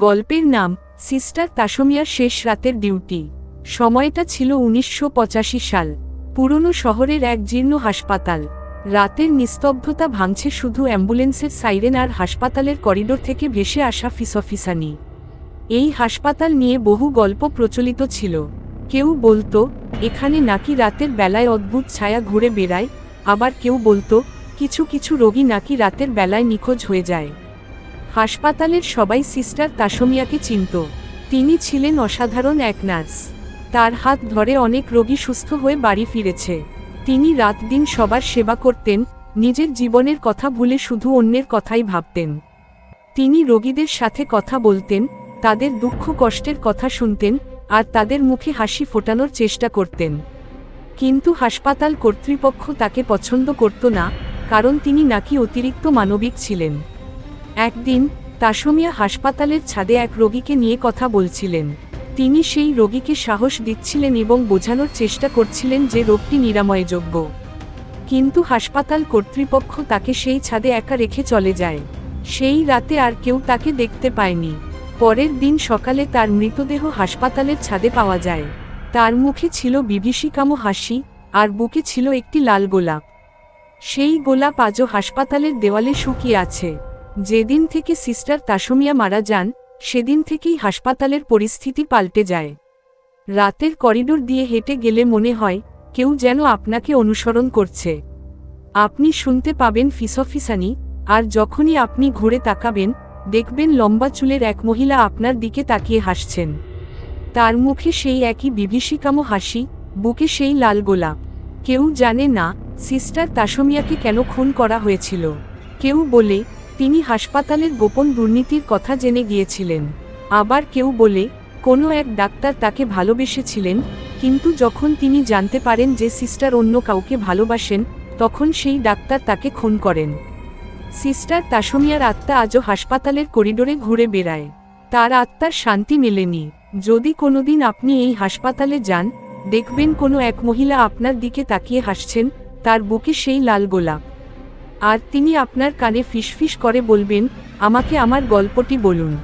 গল্পের নাম, সিস্টার তাসমিয়ার শেষ রাতের ডিউটি। সময়টা ছিল উনিশশো পঁচাশি সাল। পুরনো শহরের এক জীর্ণ হাসপাতাল। রাতের নিস্তব্ধতা ভাঙছে শুধু অ্যাম্বুলেন্সের সাইরেন আর হাসপাতালের করিডোর থেকে ভেসে আসা ফিসফিসানি। এই হাসপাতাল নিয়ে বহু গল্প প্রচলিত ছিল। কেউ বলতো, এখানে নাকি রাতের বেলায় অদ্ভুত ছায়া ঘুরে বেড়ায়? আবার কেউ বলতো, কিছু কিছু রোগী নাকি রাতের বেলায় নিখোঁজ হয়ে যায়। হাসপাতালের সবাই সিস্টার তাসমিয়াকে চিনত। তিনি ছিলেন অসাধারণ এক নার্স। তার হাত ধরে অনেক রোগী সুস্থ হয়ে বাড়ি ফিরেছে। তিনি রাত দিন সবার সেবা করতেন, নিজের জীবনের কথা ভুলে শুধু অন্যের কথাই ভাবতেন। তিনি রোগীদের সাথে কথা বলতেন, তাদের দুঃখ কষ্টের কথা শুনতেন, আর তাদের মুখে হাসি ফোটানোর চেষ্টা করতেন। কিন্তু হাসপাতাল কর্তৃপক্ষ তাকে পছন্দ করত না, কারণ তিনি নাকি অতিরিক্ত মানবিক ছিলেন। একদিন তাসমিয়া হাসপাতালের ছাদে এক রোগীকে নিয়ে কথা বলছিলেন। তিনি সেই রোগীকে সাহস দিচ্ছিলেন এবং বোঝানোর চেষ্টা করছিলেন যে রোগটি নিরাময়যোগ্য। কিন্তু হাসপাতাল কর্তৃপক্ষ তাকে সেই ছাদে একা রেখে চলে যায়। সেই রাতে আর কেউ তাকে দেখতে পায়নি। পরের দিন সকালে তার মৃতদেহ হাসপাতালের ছাদে পাওয়া যায়। তার মুখে ছিল বিভীষিকামো হাসি, আর বুকে ছিল একটি লাল গোলাপ। সেই গোলাপ আজও হাসপাতালের দেওয়ালে শুকিয়ে আছে। যেদিন থেকে সিস্টার তাসমিয়া মারা যান, সেদিন থেকেই হাসপাতালের পরিস্থিতি পাল্টে যায়। রাতের করিডোর দিয়ে হেঁটে গেলে মনে হয়, কেউ যেন আপনাকে অনুসরণ করছে। আপনি শুনতে পাবেন ফিসফিসানি, আর যখনই আপনি ঘুরে তাকাবেন, দেখবেন লম্বা চুলের এক মহিলা আপনার দিকে তাকিয়ে হাসছেন। তার মুখে সেই একই বিভীষিকামো হাসি, বুকে সেই লাল গোলাপ। কেউ জানে না, সিস্টার তাসমিয়াকে কেন খুন করা হয়েছিল। কেউ বলে তিনি হাসপাতালের গোপন দুর্নীতির কথা জেনে গিয়েছিলেন। আবার কেউ বলে, কোনো এক ডাক্তার তাকে ভালোবেসেছিলেন, কিন্তু যখন তিনি জানতে পারেন যে সিস্টার অন্য কাউকে ভালোবাসেন, তখন সেই ডাক্তার তাকে খুন করেন। সিস্টার তাসমিয়ার আত্মা আজও হাসপাতালের করিডোরে ঘুরে বেড়ায়। তার আত্মার শান্তি মেলেনি। যদি কোনোদিন আপনি এই হাসপাতালে যান, দেখবেন কোনো এক মহিলা আপনার দিকে তাকিয়ে হাসছেন, তার বুকে সেই লাল গোলাপ। আর তিনি আপনার কানে ফিসফিস করে বলবেন আমাকে আমার গল্পটি বলুন।